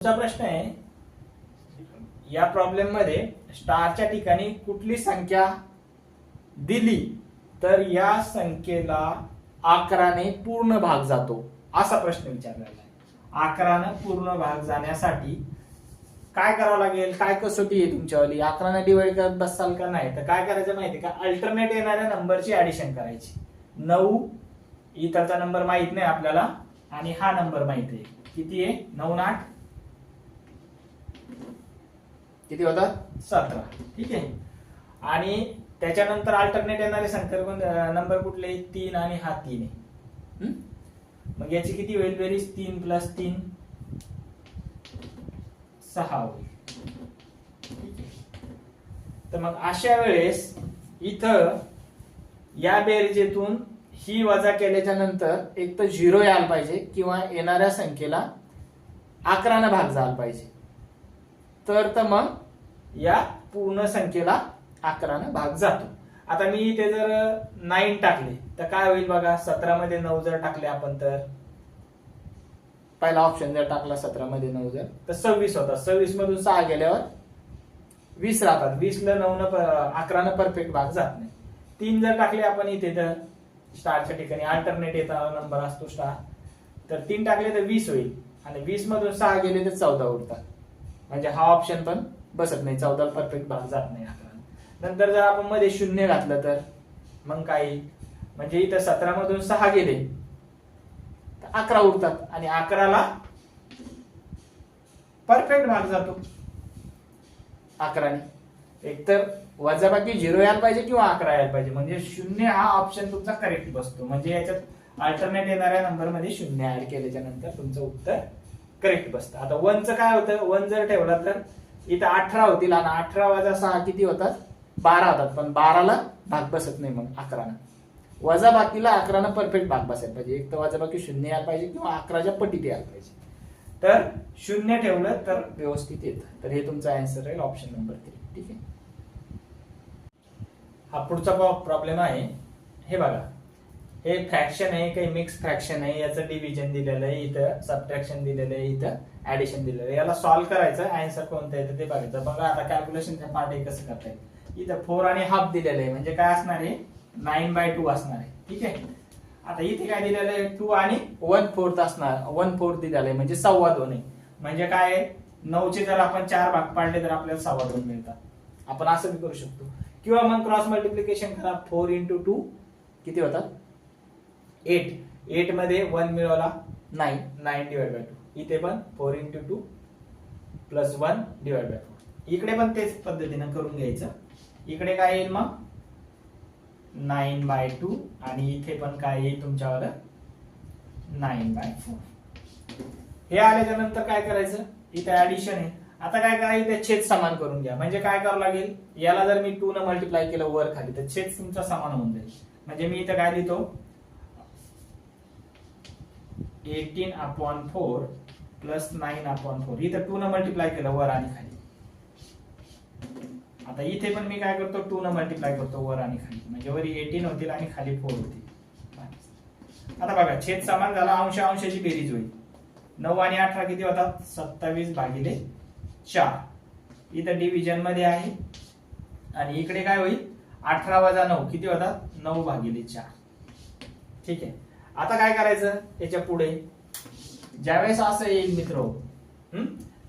पुढचा प्रश्न आहे. या प्रॉब्लेममध्ये स्टारच्या ठिकाणी कुठली संख्या दिली तर या संख्येला अकराने पूर्ण भाग जातो असा प्रश्न विचारलेला आहे. अकरानं पूर्ण भाग जाण्यासाठी काय करावं लागेल? काय कसोटी आहे तुमच्यावाली? अकराने डिवाइड करत बसाल का नाही? तर काय करायचं माहिती का? अल्टरनेट येणाऱ्या नंबरची ऍडिशन करायची. नऊ इतरचा नंबर माहीत नाही आपल्याला आणि हा नंबर माहीत आहे. किती आहे? नऊ आठ. किती होता? सतरा. ठीक आहे. आणि त्याच्यानंतर अल्टरनेट येणारे संक्रमण नंबर कुठले? तीन आणि हा तीन आहे. मग याची किती होईल? बेरीज तीन प्लस तीन. सहा होईल. ठीक आहे. तर मग अशा वेळेस इथं या बेरजेतून ही वजा केल्याच्यानंतर एक तर झिरो यायला पाहिजे किंवा येणाऱ्या संख्येला अकरानं भाग झाला पाहिजे. तर तर मग या पूर्ण संख्येला अकरानं भाग जातो. आता मी इथे जर नाईन टाकले तर काय होईल बघा सतरामध्ये नऊ जर टाकले आपण तर? पहिला ऑप्शन जर टाकला सतरामध्ये नऊ जर तर सव्वीस होता. सव्वीस मधून सहा गेल्यावर वीस राहतात. वीसला नऊ न अकरानं परफेक्ट भाग जात नाही. तीन जर टाकले आपण इथे तर स्टारच्या ठिकाणी अल्टरनेट येताना नंबर असतो स्टार तर तीन टाकले तर वीस होईल. आणि वीस मधून सहा गेले तर चौदा उरतात. म्हणजे हा ऑप्शन पण बसत नाही. चौदा परफेक्ट भाग जात नाही नंतर जर आपण मध्ये शून्य घातलं तर मग काय म्हणजे इथं सतरा मधून सहा गेले. तर अकरा उरतात आणि अकराला परफेक्ट भाग जातो. अकराने. एकतर वजाबाकी झिरो यायला पाहिजे किंवा अकरा यायला पाहिजे? म्हणजे शून्य हा ऑप्शन तुमचा करेक्ट बसतो. म्हणजे याच्यात अल्टरनेट येणाऱ्या नंबरमध्ये शून्य ऍड केल्याच्यानंतर तुमचं उत्तर करेक्ट बसतं. आता वनचं काय होतं? वन जर ठेवला तर इथं अठरा होतील आणि अठरा वजा सहा किती होतात? बारा होतात. पण बाराला भाग बसत नाही मग अकरानं. वजा बाकीला अकरानं परफेक्ट भाग बसायला पाहिजे. एक तर वजा बाकी शून्य यायला पाहिजे किंवा अकराच्या पटीत यायला पाहिजे. तर शून्य ठेवलं तर व्यवस्थित येतं. तर हे तुमचा आन्सर राहील ऑप्शन नंबर थ्री ठीक आहे? हा पुढचा प्रॉब्लेम आहे. हे बघा. हे फ्रॅक्शन आहे काही मिक्स फ्रॅक्शन आहे याचं डिव्हिजन दिलेलं आहे इथं सबट्रॅक्शन दिलेलं आहे इथं ऍडिशन दिलेलं आहे. याला सॉल्व्ह करायचं आन्सर कोणतं येतं ते बघायचं. बघा आता कॅल्क्युलेशनचा पार्ट आहे कसं करता येईल. इथं फोर आणि हाफ दिलेलं आहे म्हणजे काय असणार आहे? नाईन बाय टू असणार आहे. ठीक आहे? आता इथे काय दिलेलं आहे? टू आणि वन फोर्थ असणार. वन फोर्थ दिलेलं आहे म्हणजे सव्वा दोन आहे. म्हणजे काय आहे? नऊचे जर आपण चार भाग पाडले तर आपल्याला सव्वा दोन मिळतात. आपण असं बी करू शकतो. किंवा मग क्रॉस मल्टिप्लिकेशन करा. फोर इंटू टू किती होतात? एट एटमध्ये वन मिळवला. Nine nine divide by two इथे पण four into two plus one divide by four इकडे पण तेच पद्धतीनं करून घ्यायचं. इकडे काय येईल मग? नाईन बाय टू आणि इथे पण काय येईल तुमच्यावर नाईन बाय फोर हे आल्याच्यानंतर काय करायचं? इथे ऍडिशन आहे. आता काय करायचं? इथे छेद समान करून घ्या. म्हणजे काय करावं लागेल? याला जर मी टू न मल्टिप्लाय केलं वर खाली तर छेद तुमचा समान होऊन जाईल. म्हणजे मी इथं काय लिहितो? Eighteen upon four plus nine upon four इथं टू न मल्टिप्लाय केलं वर आणि खाली. आता इथे पण मी काय करतो टू न मल्टिप्लाय करतो वर आणि खाली. म्हणजे वर एटीन होतील आणि खाली फोर होतील. आता बघा छेद समान झाला अंश अंशाची बेरीज होईल. नऊ आणि अठरा किती होतात? सत्तावीस भागिले चार. इथं डिव्हिजनमध्ये आहे. आणि इकडे काय होईल? अठरा वजा नऊ किती होतात? नऊ भागिले चार. ठीक आहे. आता काय करायचं? याच्यापुढे. ज्यावेळेस असं येईल मित्र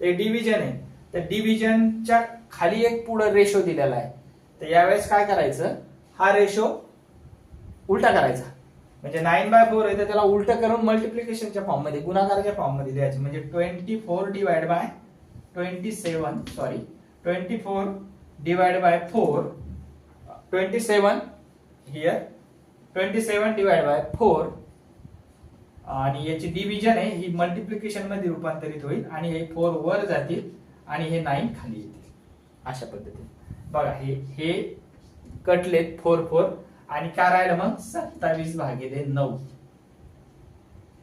ते डिव्हिजन आहे. तर डिव्हिजनच्या खाली एक पुढे रेशो दिलेला आहे. तर यावेळेस काय करायचं? हा रेशो उलटा करायचा. म्हणजे नाईन बाय फोर आहे तर त्याला उलट करून मल्टिप्लिकेशनच्या फॉर्ममध्ये गुणाकाराच्या फॉर्ममध्ये द्यायचे. म्हणजे twenty four divide by twenty seven sorry twenty four divide by four twenty seven here twenty seven divide by four आणि याची डिव्हिजन आहे ही मल्टिप्लिकेशनमध्ये रूपांतरित होईल आणि हे फोर वर जातील आणि हे नाईन खाली येतील. अशा पद्धतीने. बघा हे हे कटलेत फोर फोर आणि काय राहिलं मग सत्तावीस भागिले नऊ.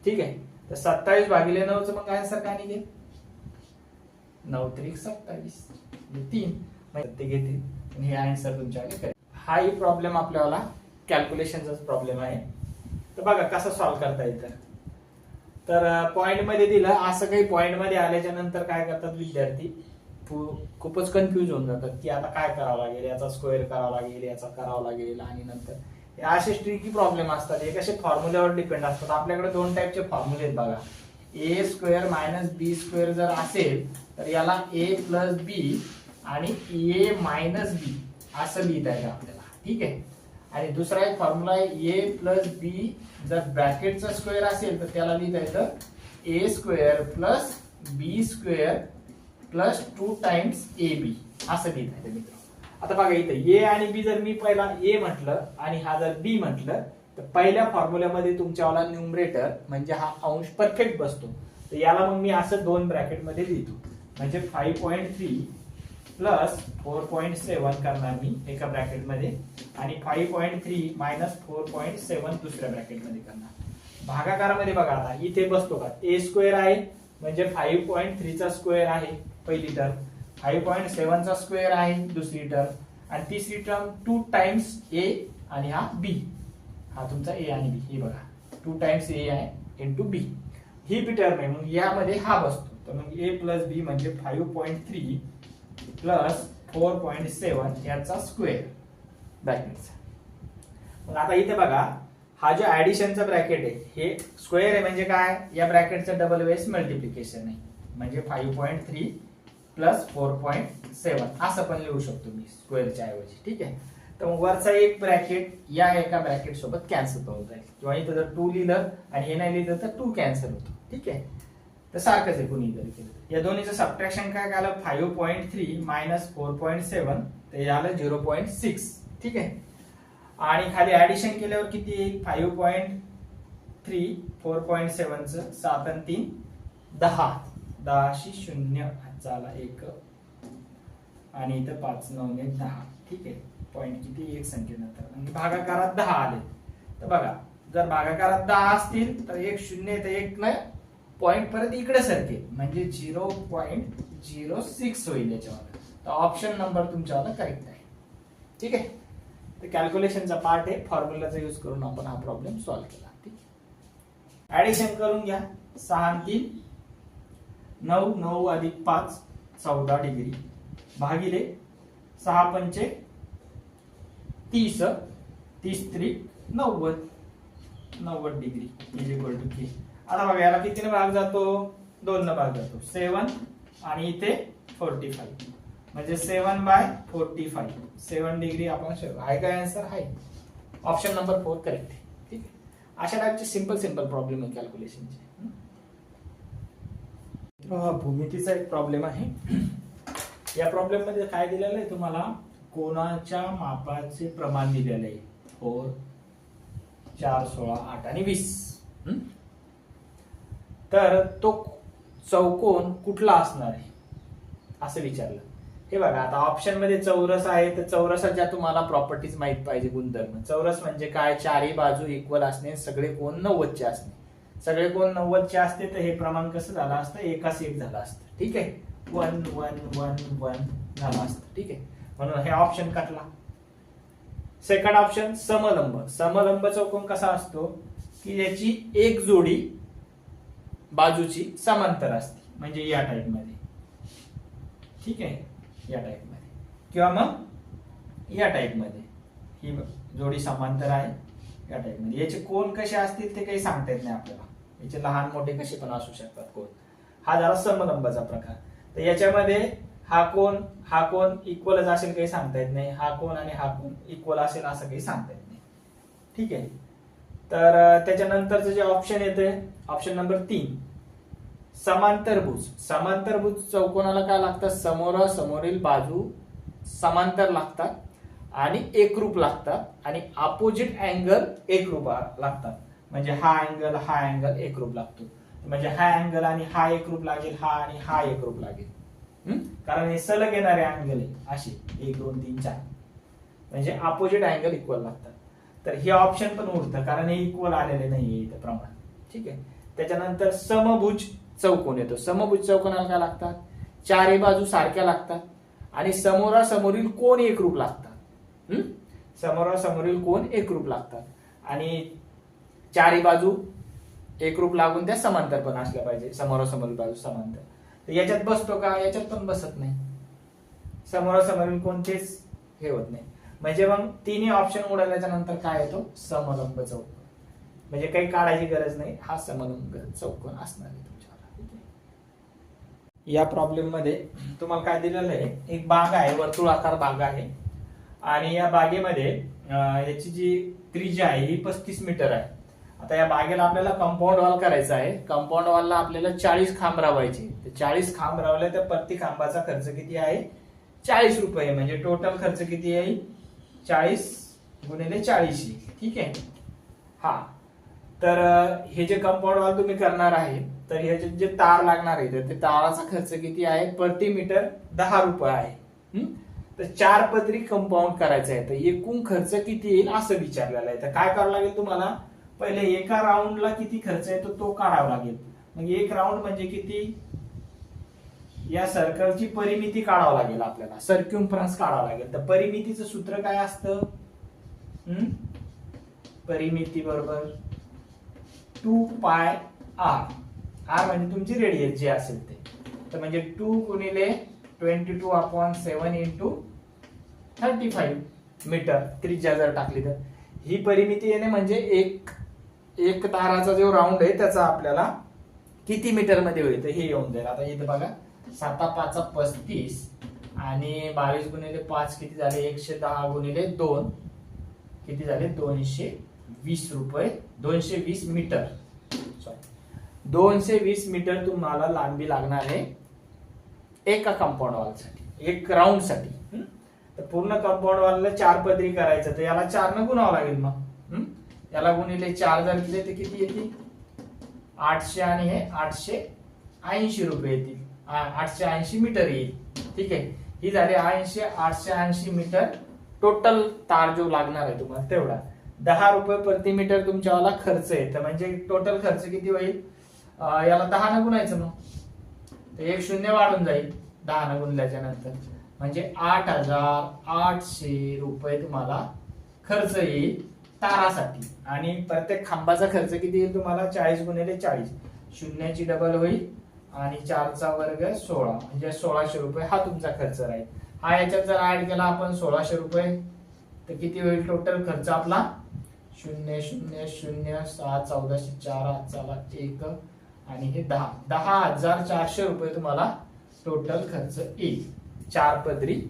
ठीक आहे? तर सत्तावीस भागिले नऊचं मग आन्सर काय निघेल नऊ त्रिक सत्तावीस. तीन. ते घेतील. आणि हे आन्सर तुमच्याकडे करेल. हाही प्रॉब्लेम आपल्याला कॅल्क्युलेशनचाच प्रॉब्लेम आहे. तर बघा कसा सॉल्व्ह करता येईल तर तर पॉइंटमध्ये दिलं. असं काही पॉइंटमध्ये आल्याच्यानंतर काय करतात विद्यार्थी? खूपच कन्फ्युज होऊन जातात की आता काय करावं लागेल? याचा स्क्वेअर करावा लागेल याचा करावा लागेल आणि नंतर. असे ट्रिकी प्रॉब्लेम असतात. हे कसे फॉर्म्युल्यावर डिपेंड असतात? आपल्याकडे दोन टाईपचे फॉर्म्युले आहेत बघा. A square minus B square जर असेल तर याला ए प्लस बी आणि ए मायनस बी असं लिहिता येतं आपल्याला. ठीक आहे? आणि दुसरा एक फॉर्म्युला आहे ए प्लस बी जर ब्रॅकेटचा स्क्वेअर असेल तर त्याला लिहिता येतं A square plus B square plus two times A B असं लिहिता येतं मित्र आता बघा इथं ए आणि बी जर मी पहिला ए म्हटलं आणि हा जर बी म्हटलं तर पहिल्या फॉर्म्युल्यामध्ये तुमच्यावाला न्युमरेटर म्हणजे हा अंश परफेक्ट बसतो. तर याला मग मी असं दोन ब्रॅकेटमध्ये लिहितो. म्हणजे five point three plus four point seven करणार मी एका ब्रॅकेटमध्ये आणि five point three minus four point seven दुसऱ्या ब्रॅकेटमध्ये करणार. भागाकारामध्ये बघा आता इथे बसतो का? ए स्क्वेअर आहे म्हणजे फाईव्ह पॉईंट थ्रीचा स्क्वेअर आहे पहिली टर्म फाईव्ह पॉईंट सेवनचा स्क्वेअर आहे दुसरी टर्म आणि तिसरी टर्म टू टाइम्स ए आणि हा बी हा तुमचा ए आणि बी हे बघा. टू टाइम्स ए आहे इंटू बी ही बी टर्म आहे मग यामध्ये हा बसतो. तर मग ए प्लस बी म्हणजे five point three plus four point seven याचा स्क्वेअर. ब्रॅकेटचा मग आता इथे बघा हा जो ऍडिशनचा ब्रॅकेट आहे हे स्क्वेअर आहे म्हणजे काय? या ब्रॅकेटचं डबल वेस मल्टिप्लिकेशन आहे. म्हणजे five point three plus four point seven असं पण लिहू शकतो मी स्क्वेअरच्या ऐवजी. ठीक आहे? तर मग वरचा एक ब्रॅकेट या एका ब्रॅकेट सोबत कॅन्सल होत जाईल. किंवा इथं जर टू लिहिलं आणि हे नाही लिहिलं तर टू कॅन्सल होतो. ठीक आहे? तर सारखंच आहे कुणी जरी केलं. या दोन्हीचं सबट्रॅक्शन काय आलं? Five point three minus four point seven ते आलं झिरो पॉईंट सिक्स ठीक आहे? आणि खाली ऍडिशन केल्यावर किती येईल? Five point three four point सेवनचं सात आणि तीन दहा. दहाशी शून्य झाला एक. आणि इथं पाच नऊ ने दहा. ठीक आहे? पॉईंट किती? एक संख्येनंतर आणि भागाकारात दहा आले. तर बघा जर भागाकारात दहा असतील तर एक शून्य तर एक नाही. पॉईंट परत इकडे सरकेल म्हणजे झिरो पॉईंट झिरो सिक्स होईल याच्यामध्ये. तर ऑप्शन नंबर तुमच्यावाला करेक्ट आहे. ठीक आहे? तर कॅल्क्युलेशनचा पार्ट आहे. फॉर्म्युलाचा यूज करून आपण हा प्रॉब्लेम सॉल्व्ह केला. ठीक आहे? ऍडिशन करून घ्या. सहा तीन. नऊ नऊ अधिक पाच चौदा डिग्री भागिले सहा पंचे तीस तीस त्रिक नव्वद. नव्वद डिग्री इज इक्वल टू के आता बघा याला कितीने भाग जातो? दोन न भाग जातो. सेवन आणि इथे फोर्टी फाईव्ह. म्हणजे seven by forty five. Seven degree आपण आहे काय आन्सर आहे ऑप्शन नंबर फोर करेक्ट ठीक आहे? अशा टाईपचे सिंपल सिंपल प्रॉब्लेम आहे कॅल्क्युलेशनचे हा? भूमितीचा एक प्रॉब्लेम आहे. या प्रॉब्लेममध्ये काय दिलेलं आहे तुम्हाला? कोणाच्या मापाचे प्रमाण दिलेलं आहे. फोर चार सोळा आठ आणि वीस. तर तो चौकोन कुठला असणार आहे? असं विचारलं. हे बघा आता ऑप्शनमध्ये चौरस आहे तर चौरसाच्या तुम्हाला प्रॉपर्टीज माहीत पाहिजे गुणधर्म. चौरस म्हणजे काय? चारही बाजू इक्वल असणे सगळे कोण नव्वदचे असणे. सगळे कोण नव्वदचे असते तर हे प्रमाण कसं झालं असतं? एकाच एक झालं असतं. ठीक आहे? वन वन वन वन झालं असतं. ठीक आहे? म्हणून हे ऑप्शन कटला सेकंड ऑप्शन समलंब. समलंब चौकोन कसा असतो? की याची एक जोडी बाजूची समांतर असते. म्हणजे या टाईपमध्ये ठीक आहे? या टाईपमध्ये किंवा मग या टाईपमध्ये ही जोडी समांतर आहे या टाईपमध्ये याचे कोण कसे असतील ते काही सांगता येत नाही आपल्याला. याचे लहान मोठे कसे पण असू शकतात कोण. हा झाला समलंबाचा प्रकार. तर याच्यामध्ये हा कोण हा कोण इक्वलच असेल काही सांगता येत नाही. हा कोण आणि हा कोण इक्वल असेल असं काही सांगता येत नाही. ठीक आहे? तर त्याच्यानंतरचं जे ऑप्शन येते ऑप्शन नंबर तीन. समांतरभुज समांतरभुज चौकोनाला काय लागतात समोर समोरील बाजू समांतर लागतात आणि एकरूप लागतात आणि अपोजिट अँगल एकरूप लागतात. म्हणजे हा अँगल हा अँगल एकरूप लागतो. म्हणजे हा अँगल आणि हा एकरूप लागेल हा आणि हा एकरूप लागेल. कारण हे सलग येणारे अँगल आहे असे. एक दोन तीन चार. म्हणजे अपोजिट अँगल इक्वल लागतात. तर हे ऑप्शन पण उरतं कारण हे इक्वल आलेले नाहीये इथं प्रमाण. ठीक आहे? त्याच्यानंतर समभुज चौकोन येतो. समभुज चौकोनाला काय लागतात? चारही बाजू सारख्या लागतात. आणि समोरासमोरील कोण एकरूप लागतात? समोरासमोरील कोण एकरूप लागतात? आणि चारही बाजू एकरूप लागून त्या समांतर पण असल्या पाहिजे. समोरासमोरील बाजू समांतर. तर याच्यात बसतो का? याच्यात पण बसत नाही. समोरासमोरील कोणतेच हे होत नाही. म्हणजे मग तिन्ही ऑप्शन उडाल्याच्या नंतर काय येतो? समलंब चौकोन. म्हणजे काही काढायची गरज नाही हा समलंब चौकोन असणार आहे तुमच्यावर. या प्रॉब्लेममध्ये तुम्हाला काय दिलेलं आहे? एक बाग आहे वर्तुळाकार बाग आहे. आणि या बागेमध्ये याची जी त्रिज्या आहे ही पस्तीस मीटर आहे. आता या बागेला आपल्याला कंपाऊंड वॉल करायचा आहे. कंपाऊंड वॉलला आपल्याला चाळीस खांब रावायचे. चाळीस खांब रावले तर प्रति खांबाचा खर्च किती आहे? चाळीस रुपये. म्हणजे टोटल खर्च किती येईल चाळीस गुणिले चाळीस ठीक आहे? हा. तर हे जे कंपाऊंड वॉल तुम्ही करणार आहे तर ह्याचे जे तार लागणार आहे तर ते ताराचा खर्च किती आहे? प्रति मीटर दहा रुपये आहे. तर चार पदरी कंपाऊंड करायचं आहे. तर एकूण खर्च किती येईल असं विचारलेलं आहे. तर काय करावं लागेल तुम्हाला? पहिले एका राऊंडला किती खर्च येतो तो काढावा लागेल. मग एक राऊंड म्हणजे किती? या सर्कलची परिमिती काढावं लागेल आपल्याला. सर्क्युम फ्रन्स काढावं लागेल. तर परिमितीचं सूत्र काय असतं? परिमिती बरोबर टू पाय आर आर म्हणजे तुमची रेडियस जे असेल ते. तर म्हणजे टू गुणिले twenty two upon seven into thirty five metre त्रिज्या जर टाकली तर. ही परिमिती येणे म्हणजे एक एक ताराचा जो राऊंड आहे त्याचा आपल्याला किती मीटरमध्ये होईल? तर हे येऊन जाईल. आता इथं बघा. साता पाचा पस्तीस आणि बावीस गुणिले पाच किती झाले? एकशे दहा गुणिले दोन. किती झाले? दोनशे वीस रुपये. दोनशे वीस मीटर. सॉरी दोनशे वीस मीटर तुम्हाला लांबी लागणार आहे एका कंपाऊंड वॉलसाठी एक राऊंडसाठी. तर पूर्ण कंपाऊंड वॉलला चार पदरी करायचं. तर याला चार न गुणावं लागेल मग. याला गुणिले चार जर दिले तर किती येतील? आठशे आणि हे आठशे ऐंशी रुपये येतील. आठशे ऐंशी मीटर येईल. ठीक आहे? ही झाली ऐंशी आठशे ऐंशी मीटर टोटल तार जो लागणार आहे तुम्हाला तेवढा. दहा रुपये प्रति मीटर तुमच्यावाला खर्च आहे. तर म्हणजे टोटल खर्च किती होईल? याला दहा न गुणायचं मग. तर एक शून्य वाढून जाईल दहा न गुणल्याच्या नंतर. म्हणजे आठ हजार आठशे रुपये तुम्हाला खर्च येईल तारासाठी. आणि प्रत्येक खांबाचा खर्च किती येईल तुम्हाला? चाळीस गुणिले चाळीस. शून्याची डबल होईल आणि चारचा वर्ग सोळा. म्हणजे सोळाशे रुपये हा तुमचा खर्च राहील. हा याच्यात जर ऍड केला आपण सोळाशे रुपये तर किती होईल टोटल खर्च आपला? शून्य शून्य शून्य सहा चौदाशे चार चला एक आणि हे दहा. दहा हजार चारशे रुपये तुम्हाला टोटल खर्च येईल. चार पदरी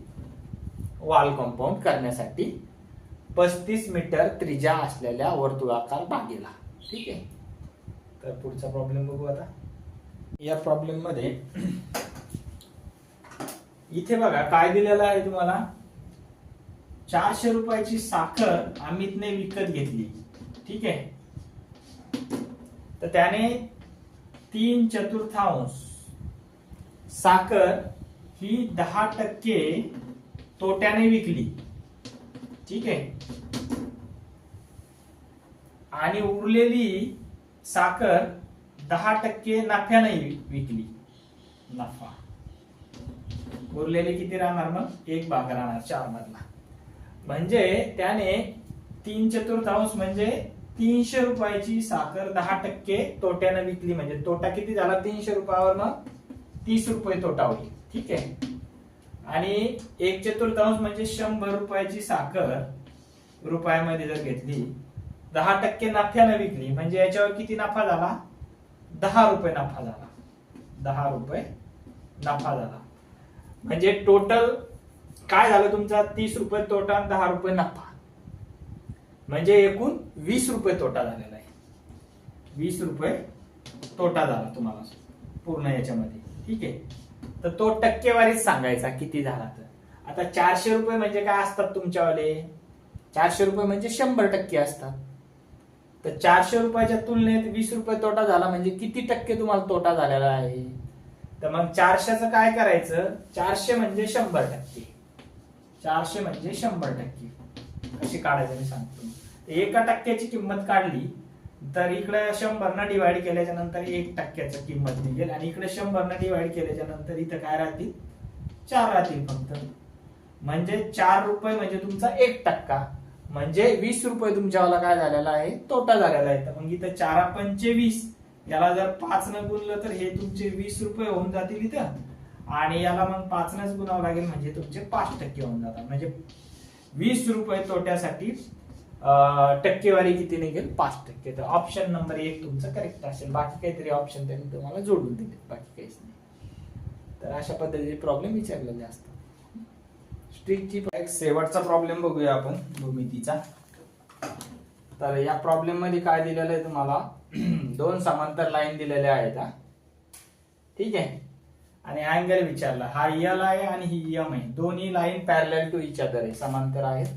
वॉल कंपाऊंड करण्यासाठी पस्तीस मीटर त्रिज्या असलेल्या वर्तुळाकार बागेला. ठीक आहे? तर पुढचा प्रॉब्लेम बघू आता. या प्रॉब्लेममध्ये इथे बघा काय दिलेलं आहे तुम्हाला? चारशे रुपयाची साखर अमितने विकत घेतली. ठीक आहे? तर त्याने तीन चतुर्थांश साखर ही दहा टक्के तोट्याने विकली. ठीक आहे? आणि उरलेली साखर दहा टक्के नफ्याने विकली. नफा. उरलेले किती राहणार मग? एक भाग राहणार चार मधला म्हणजे त्याने तीन चतुर्थांश म्हणजे तीनशे रुपयाची साखर दहा टक्के तोट्यानं विकली. म्हणजे तोटा किती झाला? तीनशे रुपयावर मग तीस रुपये तोटा होईल. ठीक आहे? आणि एक चतुर्थांश म्हणजे शंभर रुपयाची साखर रुपयामध्ये जर घेतली दहा टक्के नफ्यानं विकली म्हणजे याच्यावर किती नफा झाला? दहा रुपये नफा झाला. दहा रुपये नफा झाला. म्हणजे टोटल काय झालं तुमचा? तीस रुपये तोटा आणि दहा रुपये नफा. म्हणजे एकूण वीस रुपये तोटा झालेला आहे. वीस रुपये तोटा झाला तुम्हाला पूर्ण याच्यामध्ये. ठीक आहे? तर तो टक्केवारीच सांगायचा किती झाला तर. आता चारशे रुपये म्हणजे काय असतात तुमच्यावाले? चारशे रुपये म्हणजे शंभर टक्के असतात. तर चारशे रुपयाच्या तुलनेत वीस रुपये तोटा झाला म्हणजे किती टक्के तुम्हाला तोटा झालेला आहे? तर मग चारशेचं काय करायचं? चारशे म्हणजे शंभर टक्के. चारशे म्हणजे शंभर टक्के. कशी काढायचं मी सांगतो. एका टक्क्याची किंमत काढली तर इकडे शंभरनं डिवाइड केल्याच्यानंतर एक टक्क्याची किंमत निघेल आणि इकडे शंभरनं डिवाइड केल्याच्यानंतर इथं काय राहतील? चार राहतील फक्त. म्हणजे चार रुपये म्हणजे तुमचा एक टक्का. म्हणजे वीस रुपये तुमच्यावाला काय झालेला आहे? तोटा झालेला आहे. तर मग इथं चारा पंचवीस याला जर पाच न गुणलं तर हे तुमचे वीस रुपये होऊन जातील इथं. आणि याला मग पाचनच गुणावं लागेल म्हणजे तुमचे पाच टक्के होऊन जातात. म्हणजे वीस रुपये तोट्यासाठी टक्केवारी किती निघेल? पाच टक्के. तर ऑप्शन नंबर एक तुमचं करेक्ट असेल. बाकी काहीतरी ऑप्शन त्यांनी तुम्हाला जोडून दिले बाकी काहीच नाही. तर अशा पद्धतीचे प्रॉब्लेम विचारलेले असतात स्ट्रिकची एक शेवटचा प्रॉब्लेम बघूया आपण भूमितीचा. तर या प्रॉब्लेममध्ये काय दिलेलं आहे तुम्हाला? दोन समांतर लाईन दिलेल्या आहेत हा. ठीक आहे? आणि अँगल विचारला. हा यल आहे आणि ही यम आहे. दोन्ही line parallel to each other आहे. समांतर आहेत.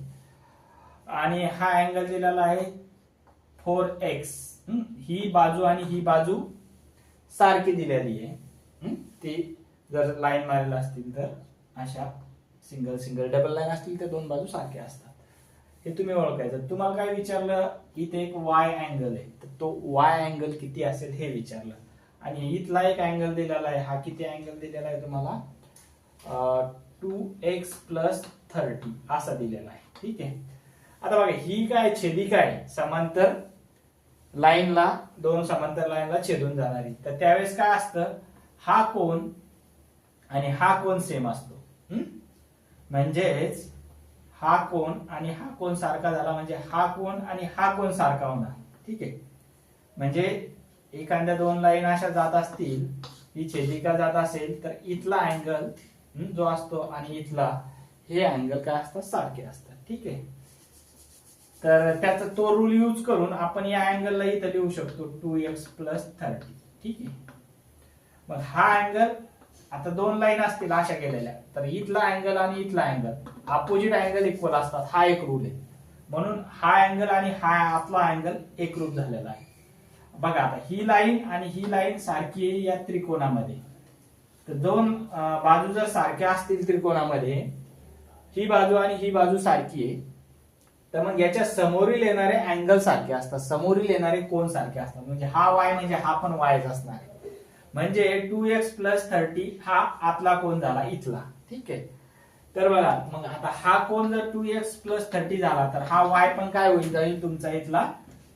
आणि हा अँगल दिलेला आहे फोर एक्स ही बाजू आणि ही बाजू सारखी दिलेली आहे. ती जर लाईन मारलेला असतील तर अशा सिंगल सिंगल डबल लाईन असतील तर दोन बाजू सारख्या असतात. हे तुम्ही ओळखायचं. तुम्हाला काय विचारलं? इथे एक वाय अँगल आहे. तर तो वाय अँगल किती असेल हे विचारलं. आणि इथला एक अँगल दिलेला आहे. हा किती अँगल दिलेला आहे तुम्हाला? टू एक्स प्लस थर्टी असा दिलेला आहे. ठीक आहे? आता बघा ही काय छेदिका आहे समांतर लाईनला दोन समांतर लाईनला छेदून जाणारी. तर त्यावेळेस काय असतं? हा कोण आणि हा कोण सेम असतो. हम्म? म्हणजेच हा कोण आणि हा कोण सारखा झाला म्हणजे हा कोण आणि हा कोण सारखा होणार. ठीक आहे? म्हणजे एखाद्या दोन लाईन अशा जात असतील ही छेदिका जात असेल तर इथला अँगल जो असतो आणि इथला हे अँगल काय असतात? सारखे असतात. ठीक आहे? तर त्याचा तो रूल यूज करून आपण या अँगलला इथं लिहू शकतो टू एक्स प्लस थर्टी ठीक आहे? मग हा अँगल आता दोन लाईन असतील अशा केलेल्या. तर इथला अँगल आणि इथला अँगल अपोजिट अँगल इक्वल असतात. हा एक रूल आहे. म्हणून हा अँगल आणि हा आतला अँगल एकरूप झालेला आहे. बघा आता ही लाईन आणि ही लाईन सारखी आहे या त्रिकोणामध्ये. तर दोन बाजू जर सारख्या असतील त्रिकोणामध्ये ही बाजू आणि ही बाजू सारखी आहे. तर मग याच्या समोरील येणारे अँगल सारखे असतात. समोरील येणारे कोण सारखे असतात. म्हणजे हा वाय म्हणजे हा पण वायच असणार आहे. म्हणजे टू एक्स प्लस थर्टी हा आतला कोण झाला इथला. ठीक? आहे तर बघा मग आता हा कोण जर टू एक्स प्लस थर्टी झाला तर हा वाय पण काय होईल जाईल? तुमचा इथला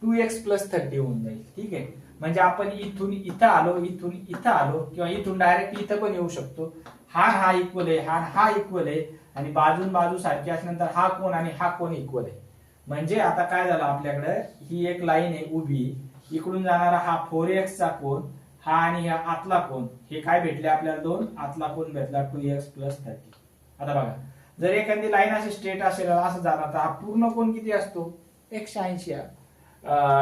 टू एक्स प्लस थर्टी होऊन जाईल. ठीक? आहे म्हणजे आपण इथून इथं आलो इथून इथं आलो किंवा इथून डायरेक्ट इथं पण येऊ शकतो. हा हा इक्वल आहे हा हा इक्वल आहे आणि बाजून बाजू सारखी असल्यानंतर हा कोण आणि हा कोण इक्वल आहे. म्हणजे आता काय झालं आपल्याकडे? ही एक लाईन आहे उभी. इकडून जाणारा हा फोर चा कोण हा आणि हा आतला कोण हे काय भेटले आपल्याला दोन? आतला कोण भेटला टू एक्स प्लस थर्टी आता बघा जर एखादी लाईन अशी स्ट्रेट असेल असं जाणार तर हा पूर्ण कोण किती असतो? एकशे ऐंशी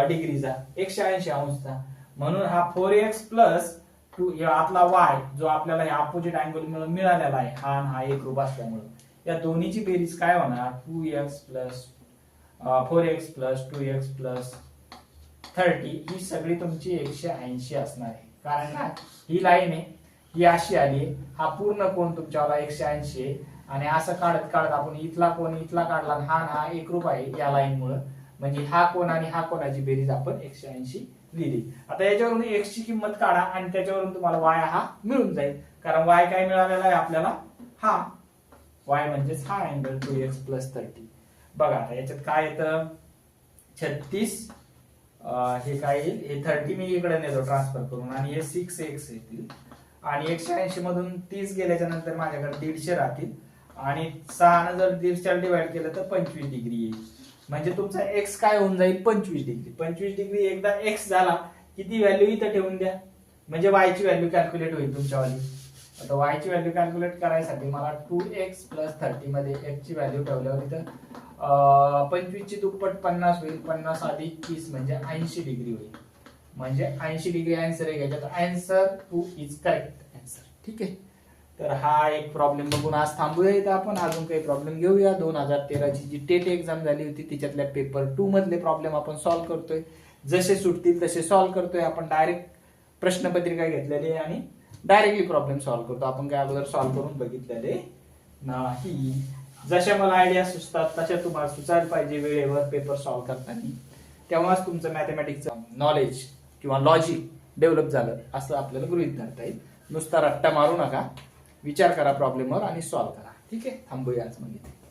डिग्रीचा एकशे ऐंशी अंशचा. म्हणून हा फोर एक्स प्लस टू आतला वाय जो आपल्याला हे अपोजिट अँगल मिळालेला आहे हा हा एक रूप असल्यामुळे. या दोन्हीची बेरीज काय होणार? Two X plus four X plus two X plus thirty ही सगळी तुमची एकशे ऐंशी असणार आहे. कारण ना ही लाईन आहे ही अशी आली हा पूर्ण कोण तुमच्यावाला एकशे ऐंशी आहे. आणि असं काढत काढत आपण इथला कोण इथला काढला आणि हा ना हा एक रूप आहे या लाईन मुळे म्हणजे हा कोण आणि हा कोणाची बेरीज आपण एकशे ऐंशी लिहिली. आता याच्यावरून एक्सची किंमत काढा आणि त्याच्यावरून तुम्हाला वाय हा मिळून जाईल. कारण वाय काय मिळालेला आहे आपल्याला? हा. वाय म्हणजेच हा angle two X plus thirty बघा आता याच्यात काय येतं? छत्तीस हे काय येईल? हे थर्टी मी इकडे नेतो ट्रान्सफर करून. आणि हे सिक्स एक्स येतील. आणि एकशे ऐंशी मधून तीस गेल्याच्यानंतर माझ्याकडे दीडशे राहतील. आणि सहानं जर दीडशे डिवाइड केलं तर पंचवीस डिग्री येईल. म्हणजे तुमचा एक्स काय होऊन जाईल? पंचवीस डिग्री पंचवीस डिग्री एकदा एक्स झाला किती व्हॅल्यू इथं ठेवून द्या? म्हणजे वायची व्हॅल्यू कॅल्क्युलेट होईल तुमच्यावाली. आता वाय ची व्हॅल्यू कॅल्क्युलेट करायसाठी मला टू एक्स प्लस थर्टी मध्ये एक्स ची व्हॅल्यू ठेवल्यावर इथं पंचवीस ची दुप्पट पन्नास होईल. पन्नास अधिक तीस म्हणजे ऐंशी डिग्री होईल. म्हणजे ऐंशी डिग्री आन्सर आहे तर answer two is correct answer ठीक आहे? तर हा एक प्रॉब्लेम बघून आज थांबूया इथं आपण. अजून काही प्रॉब्लेम घेऊया. दोन हजार तेराची जी टेट एक्झाम झाली होती तिच्यातल्या पेपर टू मधले प्रॉब्लेम आपण सॉल्व्ह करतोय. जसे सुटतील तसे सॉल्व्ह करतोय. आपण डायरेक्ट प्रश्नपत्रिका घेतलेली आहे आणि डायरेक्टली प्रॉब्लेम सॉल्व्ह करतो. आपण काय अगोदर सॉल्व्ह करून बघितलेले नाही. जशा मला आयडिया सुचतात तशा तुम्हाला सुचायला पाहिजे वेळेवर पेपर सॉल्व्ह करताना. तेव्हाच तुमचं मॅथमॅटिक्सचं नॉलेज किंवा लॉजिक डेव्हलप झालं असं आपल्याला गृहित धरता येईल. नुसता रट्टा मारू नका. विचार करा प्रॉब्लेमवर आणि सॉल्व्ह करा. ठीक आहे? थांबूया आज मग इथे.